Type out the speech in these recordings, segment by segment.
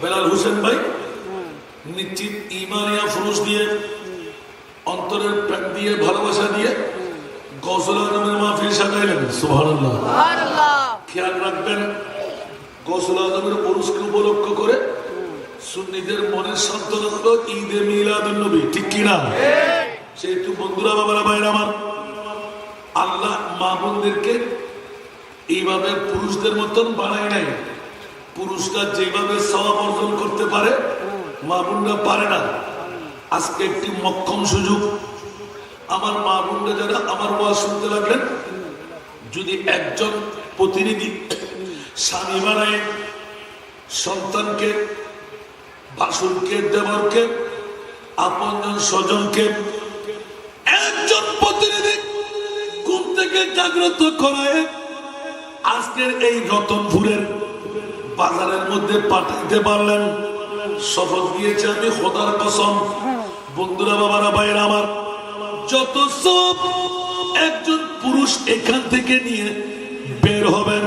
বেলাল হোসেন ভাই নিশ্চিত ইমানিয়া ফুরুষ দিয়ে অন্তরের প্রেম দিয়ে ভালোবাসা দিয়ে মাহফিল সাজাইলেন। সুবহানাল্লাহ। খেয়াল রাখবেন আজমের পুরুষকে উপলক্ষ করে সুন্নিদের মনের সান্ত্বনা হলো ঈদে মিলাদুল নবী ঠিক কিনা সেহেতু বন্ধুরা বাবারা ভাইরা আমার আল্লাহ মা বোনদেরকে এইভাবে পুরুষদের মতন বানায় নাই। পুরুষরা যেভাবে সওয়াব অর্জন করতে পারে, মা বোনরা পারে না। আজকে একটি মক্ষম সুযোগ। আমার মা বোনরা যারা আমার ওয়াজ শুনতে লাগলেন, যদি একজন প্রতিনিধি স্বামী বানায়, সন্তানকে, বাসুরকে, দেবরকে, আপনজন স্বজনকে, একজন প্রতিনিধি ঘুম থেকে জাগ্রত করায়, আজকের এই রতনপুরের বাজারের মধ্যে পাঠাইতে পারলেন। শপথ দিয়েছে আমি খোদার কসম। বন্ধুরা, বাবারা বাইরে আমার, যত সব একজন পুরুষ এখান থেকে নিয়ে বের হবেন,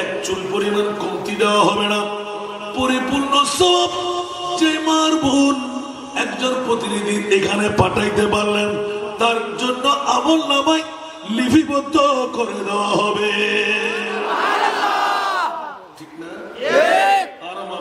এক চুল পরিমাণ কমতি দেওয়া হবে না। পরিপূর্ণ সব যে মার বোন একজন প্রতিনিধি এখানে পাঠাইতে পারলেন, তার জন্য আমল নামায় লিপিবদ্ধ করে দেওয়া হবে ঠিক না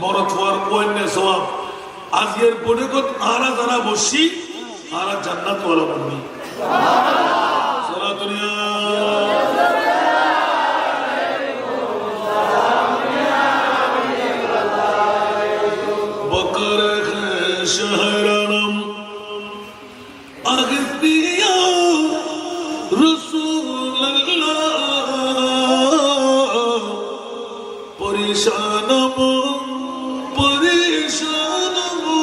মরত হওয়ার অন্য সবাব আজকের পরে কত আরা যারা বসি আরা জান্নাত ওয়ালা বলবি সারা দুনিয়া বকর শহরানম أغثيا رسول الله পরিশানম শুধু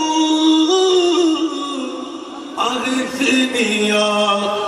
আরে দুনিয়া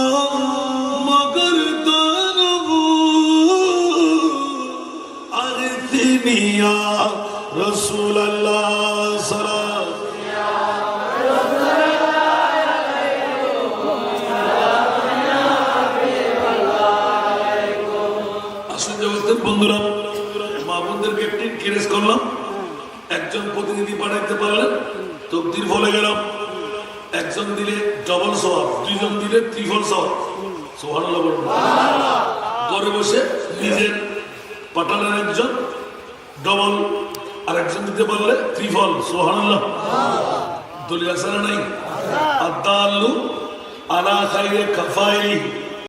তিনি রসুল বন্ধুরা, মা বোনদেরকে একটু ইনকারেজ করলাম। একজন প্রতিনিধি পাঠাইতে পারলেন তবদির ফলে গেলাম। একজন দিলে ডবল সওয়াব দুজন দিলে ত্রিফল সওয়াব। সোহান গড়ে বসে নিজের পাঠালেন একজন। ডবল আর একজন দিতে পারলে ত্রিফল সোহানুল্লাহ দলিল না নাই? আদাল্লু আলা খাইরে